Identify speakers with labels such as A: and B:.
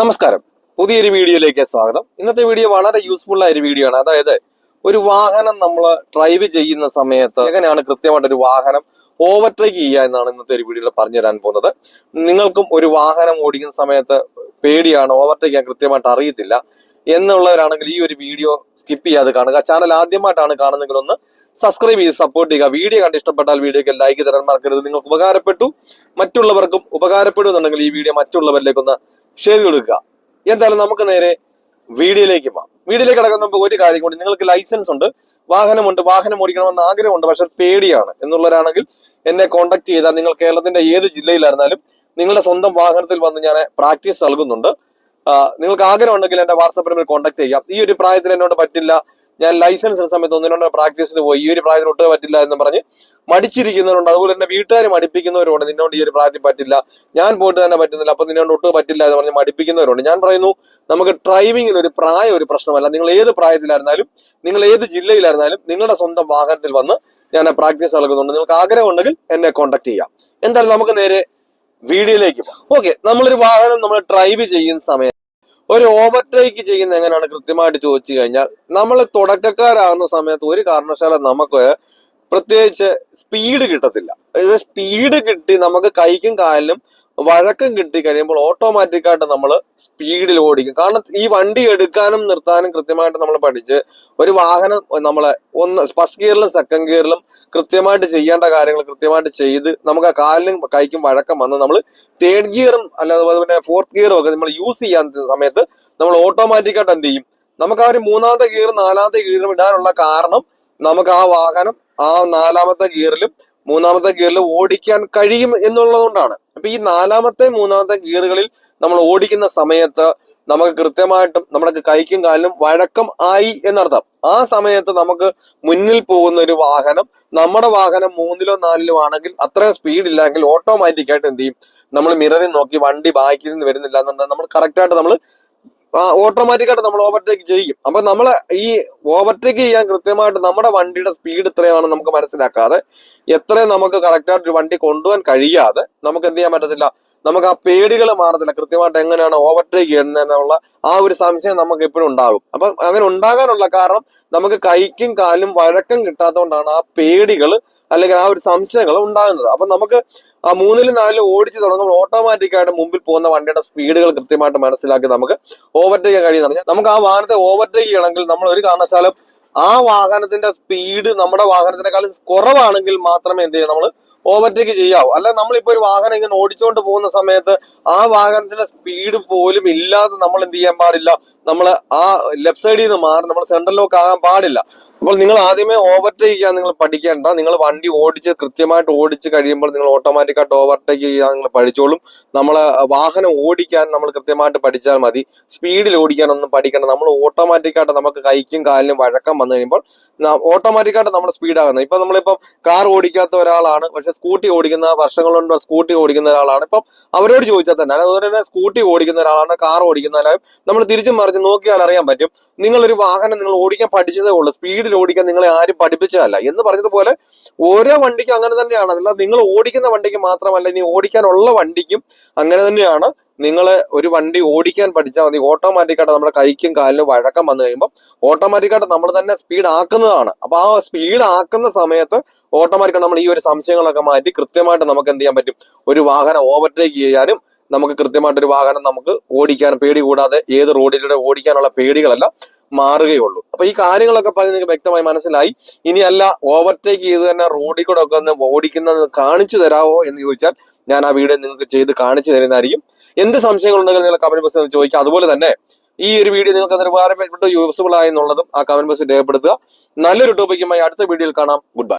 A: നമസ്കാരം. പുതിയൊരു വീഡിയോയിലേക്ക് സ്വാഗതം. ഇന്നത്തെ വീഡിയോ വളരെ യൂസ്ഫുൾ ആയ ഒരു വീഡിയോ ആണ്. അതായത് ഒരു വാഹനം നമ്മൾ ഡ്രൈവ് ചെയ്യുന്ന സമയത്ത് എങ്ങനെയാണ് കൃത്യമായിട്ട് ഒരു വാഹനം ഓവർടേക്ക് ചെയ്യുക എന്നാണ് ഇന്നത്തെ ഒരു വീഡിയോയിൽ പറഞ്ഞു തരാൻ പോകുന്നത്. നിങ്ങൾക്കും ഒരു വാഹനം ഓടിക്കുന്ന സമയത്ത് പേടിയാണ് ഓവർടേക്ക് ചെയ്യാൻ കൃത്യമായിട്ട് അറിയത്തില്ല എന്നുള്ളവരാണെങ്കിൽ ഈ ഒരു വീഡിയോ സ്കിപ്പ് ചെയ്യാതെ കാണുക. ചാനൽ ആദ്യമായിട്ടാണ് കാണുന്നെങ്കിൽ ഒന്ന് സബ്സ്ക്രൈബ് ചെയ്ത് സപ്പോർട്ട് ചെയ്യുക. വീഡിയോ കണ്ട് ഇഷ്ടപ്പെട്ടാൽ വീഡിയോക്ക് ലൈക്ക് തരാൻ മറക്കരുത്. നിങ്ങൾക്ക് ഉപകാരപ്പെട്ടു മറ്റുള്ളവർക്കും ഉപകാരപ്പെടുന്നുണ്ടെങ്കിൽ ഈ വീഡിയോ മറ്റുള്ളവരിലേക്ക് ഒന്ന് ഷെയർ കൊടുക്കുക. എന്തായാലും നമുക്ക് നേരെ വീഡിയോയിലേക്ക് പോകാം. വീഡിയോയിലേക്ക് കിടക്കുന്ന നമുക്ക് ഒരു കാര്യം കൂടി. നിങ്ങൾക്ക് ലൈസൻസ് ഉണ്ട് വാഹനമുണ്ട് വാഹനം ഓടിക്കണമെന്ന് ആഗ്രഹമുണ്ട് പക്ഷെ പേടിയാണ് എന്നുള്ളവരാണെങ്കിൽ എന്നെ കോൺടാക്ട് ചെയ്താൽ നിങ്ങൾ കേരളത്തിന്റെ ഏത് ജില്ലയിലായിരുന്നാലും നിങ്ങളുടെ സ്വന്തം വാഹനത്തിൽ വന്ന് ഞാൻ പ്രാക്ടീസ് നൽകുന്നുണ്ട്. നിങ്ങൾക്ക് ആഗ്രഹം ഉണ്ടെങ്കിൽ എന്റെ വാട്സപ്പ് നമ്പറിൽ കോൺടാക്ട് ചെയ്യാം. ഈ ഒരു പ്രായത്തിൽ എന്നോട് പറ്റില്ല. ഞാൻ ലൈസൻസ് എടുത്ത സമയത്ത് ഒന്നിനോട് പ്രാക്ടീസിന് പോയി. ഈ ഒരു പ്രായത്തിൽ ഒട്ടും പറ്റില്ല എന്ന് പറഞ്ഞ് മടിച്ചിരിക്കുന്നവരുണ്ട്. അതുപോലെ തന്നെ വീട്ടുകാർ മടിപ്പിക്കുന്നവരുണ്ട് നിന്നോട് ഈ ഒരു പ്രായത്തിൽ പറ്റില്ല. ഞാൻ പോയിട്ട് തന്നെ പറ്റുന്നില്ല. അപ്പൊ നിന്നോട് ഒട്ടും പറ്റില്ല എന്ന് പറഞ്ഞ് മടിപ്പിക്കുന്നവരുണ്ട് ഞാൻ പറയുന്നു നമുക്ക് ഡ്രൈവിംഗിന് ഒരു പ്രായം ഒരു പ്രശ്നമല്ല. നിങ്ങൾ ഏത് പ്രായത്തിലായിരുന്നാലും നിങ്ങൾ ഏത് ജില്ലയിലായിരുന്നാലും നിങ്ങളുടെ സ്വന്തം വാഹനത്തിൽ വന്ന് ഞാൻ പ്രാക്ടീസ് നൽകുന്നുണ്ട് നിങ്ങൾക്ക് ആഗ്രഹം ഉണ്ടെങ്കിൽ എന്നെ കോൺടാക്ട് ചെയ്യാം. എന്തായാലും നമുക്ക് നേരെ വീഡിയോയിലേക്ക് ഓക്കെ നമ്മളൊരു വാഹനം നമ്മൾ ഡ്രൈവ് ചെയ്യുന്ന സമയത്ത് ഒരു ഓവർടേക്ക് ചെയ്യുന്ന എങ്ങനെയാണ്? കൃത്യമായിട്ട് ചോദിച്ചു കഴിഞ്ഞാൽ നമ്മൾ തുടക്കക്കാരാകുന്ന സമയത്ത് ഒരു കാരണവശാലും നമുക്ക് പ്രത്യേകിച്ച് സ്പീഡ് കിട്ടത്തില്ല. സ്പീഡ് കിട്ടി നമുക്ക് കൈക്കും കാലിനും വഴക്കം കിട്ടി കഴിയുമ്പോൾ ഓട്ടോമാറ്റിക് ആയിട്ട് നമ്മൾ സ്പീഡിൽ ഓടിക്കും. കാരണം ഈ വണ്ടി എടുക്കാനും നിർത്താനും കൃത്യമായിട്ട് നമ്മൾ പഠിച്ച് ഒരു വാഹനം നമ്മളെ ഒന്ന് ഫസ്റ്റ് ഗിയറിലും സെക്കൻഡ് ഗിയറിലും കൃത്യമായിട്ട് ചെയ്യേണ്ട കാര്യങ്ങൾ കൃത്യമായിട്ട് ചെയ്ത് നമുക്ക് ആ കാലിനും കൈക്കും വഴക്കം വന്ന് നമ്മൾ തേർഡ് ഗിയറും അല്ലാതെ പിന്നെ ഫോർത്ത് ഗിയറും ഒക്കെ നമ്മൾ യൂസ് ചെയ്യാൻ സമയത്ത് നമ്മൾ ഓട്ടോമാറ്റിക് ആയിട്ട് എന്ത് ചെയ്യും? നമുക്ക് ആ ഒരു മൂന്നാമത്തെ ഗിയർ നാലാമത്തെ ഗിയറും ഇടാനുള്ള കാരണം നമുക്ക് ആ വാഹനം ആ നാലാമത്തെ ഗിയറിലും മൂന്നാമത്തെ ഗിയറിൽ ഓടിക്കാൻ കഴിയും എന്നുള്ളതുകൊണ്ടാണ്. അപ്പൊ ഈ നാലാമത്തെ മൂന്നാമത്തെ ഗിയറുകളിൽ നമ്മൾ ഓടിക്കുന്ന സമയത്ത് നമുക്ക് കൃത്യമായിട്ടും നമ്മുടെ കൈക്കും കാലിനും വഴക്കം ആയി എന്നർത്ഥം. ആ സമയത്ത് നമുക്ക് മുന്നിൽ പോകുന്ന ഒരു വാഹനം നമ്മുടെ വാഹനം മൂന്നിലോ നാലിലോ ആണെങ്കിൽ അത്രയും സ്പീഡ് ഇല്ലെങ്കിൽ ഓട്ടോമാറ്റിക് ആയിട്ട് എന്ത് ചെയ്യും? നമ്മൾ മിററിൽ നോക്കി വണ്ടി ബാക്കിൽ നിന്ന് വരുന്നില്ല എന്നുണ്ടെങ്കിൽ നമ്മൾ കറക്റ്റായിട്ട് നമ്മൾ ഓട്ടോമാറ്റിക് ആയിട്ട് നമ്മൾ ഓവർടേക്ക് ചെയ്യും. അപ്പൊ നമ്മൾ ഈ ഓവർടേക്ക് ചെയ്യാൻ കൃത്യമായിട്ട് നമ്മുടെ വണ്ടിയുടെ സ്പീഡ് എത്രയാണെന്ന് നമുക്ക് മനസ്സിലാക്കാതെ എത്രയും നമുക്ക് കറക്റ്റായിട്ട് ഒരു വണ്ടി കൊണ്ടുപോകാൻ കഴിയാതെ നമുക്ക് എന്ത് ചെയ്യാൻ പറ്റത്തില്ല. നമുക്ക് ആ പേടികൾ മാറത്തില്ല. കൃത്യമായിട്ട് എങ്ങനെയാണ് ഓവർടേക്ക് ചെയ്യുന്നതെന്നുള്ള ആ ഒരു സംശയം നമുക്ക് എപ്പോഴും ഉണ്ടാകും. അപ്പൊ അങ്ങനെ ഉണ്ടാകാനുള്ള കാരണം നമുക്ക് കൈക്കും കാലും വഴക്കം കിട്ടാത്തതുകൊണ്ടാണ് ആ പേടികൾ അല്ലെങ്കിൽ ആ ഒരു സംശയങ്ങൾ ഉണ്ടാകുന്നത്. അപ്പൊ നമുക്ക് ആ മൂന്നിലും നാലിലും ഓടിച്ചു തുടങ്ങുമ്പോൾ ഓട്ടോമാറ്റിക് ആയിട്ട് മുമ്പിൽ പോകുന്ന വണ്ടിയുടെ സ്പീഡുകൾ കൃത്യമായിട്ട് മനസ്സിലാക്കി നമുക്ക് ഓവർടേക്ക് ചെയ്യാൻ പറഞ്ഞാൽ നമുക്ക് ആ വാഹനത്തെ ഓവർടേക്ക് ചെയ്യണമെങ്കിൽ നമ്മൾ ഒരു കാരണവശാലും ആ വാഹനത്തിന്റെ സ്പീഡ് നമ്മുടെ വാഹനത്തിനേക്കാളും കുറവാണെങ്കിൽ മാത്രമേ എന്ത് ചെയ്യാം നമ്മൾ ഓവർടേക്ക് ചെയ്യാവൂ. അല്ല നമ്മളിപ്പോ ഒരു വാഹനം ഇങ്ങനെ ഓടിച്ചുകൊണ്ട് പോകുന്ന സമയത്ത് ആ വാഹനത്തിന്റെ സ്പീഡ് പോലും ഇല്ലാതെ നമ്മൾ എന്ത് ചെയ്യാൻ പാടില്ല? നമ്മൾ ആ ലെഫ്റ്റ് സൈഡിൽ നിന്ന് മാറി നമ്മൾ സെൻട്രൽ ലോക്ക് ആകാൻ പാടില്ല. അപ്പോൾ നിങ്ങൾ ആദ്യമേ ഓവർടേക്ക് ചെയ്യാൻ നിങ്ങൾ പഠിക്കേണ്ട. നിങ്ങൾ വണ്ടി ഓടിച്ച് കൃത്യമായിട്ട് ഓടിച്ച് കഴിയുമ്പോൾ നിങ്ങൾ ഓട്ടോമാറ്റിക്കായിട്ട് ഓവർടേക്ക് ചെയ്യാൻ നിങ്ങൾ പഠിച്ചോളും. നമ്മൾ വാഹനം ഓടിക്കാൻ നമ്മൾ കൃത്യമായിട്ട് പഠിച്ചാൽ മതി. സ്പീഡിൽ ഓടിക്കാനൊന്നും പഠിക്കണം നമ്മൾ ഓട്ടോമാറ്റിക്കായിട്ട് നമുക്ക് കൈക്കും കാലിനും വഴക്കം വന്നു കഴിയുമ്പോൾ ഓട്ടോമാറ്റിക്കായിട്ട് നമ്മൾ സ്പീഡാകുന്നത് ഇപ്പൊ നമ്മളിപ്പം കാർ ഓടിക്കാത്ത ഒരാളാണ്. പക്ഷെ സ്കൂട്ടി ഓടിക്കുന്ന വർഷങ്ങൾ കൊണ്ട് സ്കൂട്ടി ഓടിക്കുന്ന ഒരാളാണ്. ഇപ്പം അവരോട് ചോദിച്ചാൽ തന്നെ അതുപോലെ തന്നെ സ്കൂട്ടി ഓടിക്കുന്ന ഒരാളാണ് കാർ ഓടിക്കുന്ന ഒരാളും നമ്മൾ തിരിച്ചും മറിച്ച് നോക്കിയാൽ അറിയാൻ പറ്റും. നിങ്ങളൊരു വാഹനം നിങ്ങൾ ഓടിക്കാൻ പഠിച്ചതേ ഉള്ളൂ. സ്പീഡിൽ ഓടിക്കാൻ നിങ്ങളെ ആരും പഠിപ്പിച്ചതല്ല. എന്ന് പറഞ്ഞതുപോലെ ഓരോ വണ്ടിക്കും അങ്ങനെ തന്നെയാണ്. അതല്ല നിങ്ങൾ ഓടിക്കുന്ന വണ്ടിക്ക് മാത്രമല്ല ഇനി ഓടിക്കാനുള്ള വണ്ടിക്കും അങ്ങനെ തന്നെയാണ്. നിങ്ങൾ ഒരു വണ്ടി ഓടിക്കാൻ പഠിച്ചാൽ മതി. ഓട്ടോമാറ്റിക്കായിട്ട് നമ്മുടെ കൈക്കും കാലിനും വഴക്കം വന്നു കഴിയുമ്പോൾ ഓട്ടോമാറ്റിക്കായിട്ട് നമ്മൾ തന്നെ സ്പീഡ് ആക്കുന്നതാണ്. അപ്പൊ ആ സ്പീഡ് ആക്കുന്ന സമയത്ത് ഓട്ടോമാറ്റിക്കായിട്ട് നമ്മൾ ഈ ഒരു സംശയങ്ങളൊക്കെ മാറ്റി കൃത്യമായിട്ട് നമുക്ക് എന്ത് ചെയ്യാൻ പറ്റും? ഒരു വാഹനം ഓവർടേക്ക് ചെയ്യാനും നമുക്ക് കൃത്യമായിട്ടൊരു വാഹനം നമുക്ക് ഓടിക്കാൻ പേടി കൂടാതെ ഏത് റോഡിലൂടെ ഓടിക്കാനുള്ള പേടികളെല്ലാം മാറുകയുള്ളൂ. അപ്പൊ ഈ കാര്യങ്ങളൊക്കെ പറഞ്ഞ് നിങ്ങൾക്ക് വ്യക്തമായി മനസ്സിലായി. ഇനിയല്ല ഓവർടേക്ക് ചെയ്ത് തന്നെ റോഡിൽ കൂടെ ഒക്കെ ഒന്ന് ഓടിക്കുന്നത് കാണിച്ചു തരാമോ എന്ന് ചോദിച്ചാൽ ഞാൻ ആ വീഡിയോ നിങ്ങൾക്ക് ചെയ്ത് കാണിച്ചു തരുന്നതായിരിക്കും. എന്ത് സംശയങ്ങളുണ്ടെങ്കിൽ നിങ്ങൾ കമന്റ് ബോക്സിൽ ചോദിക്കുക. അതുപോലെ തന്നെ ഈ ഒരു വീഡിയോ നിങ്ങൾക്ക് അതിന് ഉപകാരപ്പെട്ടു യൂസ്ഫുൾ ആയെന്നുള്ളതും ആ കമന്റ് ബോക്സിൽ രേഖപ്പെടുത്തുക. നല്ലൊരു ടോപ്പിക്കുമായി അടുത്ത വീഡിയോയിൽ കാണാം. Good bye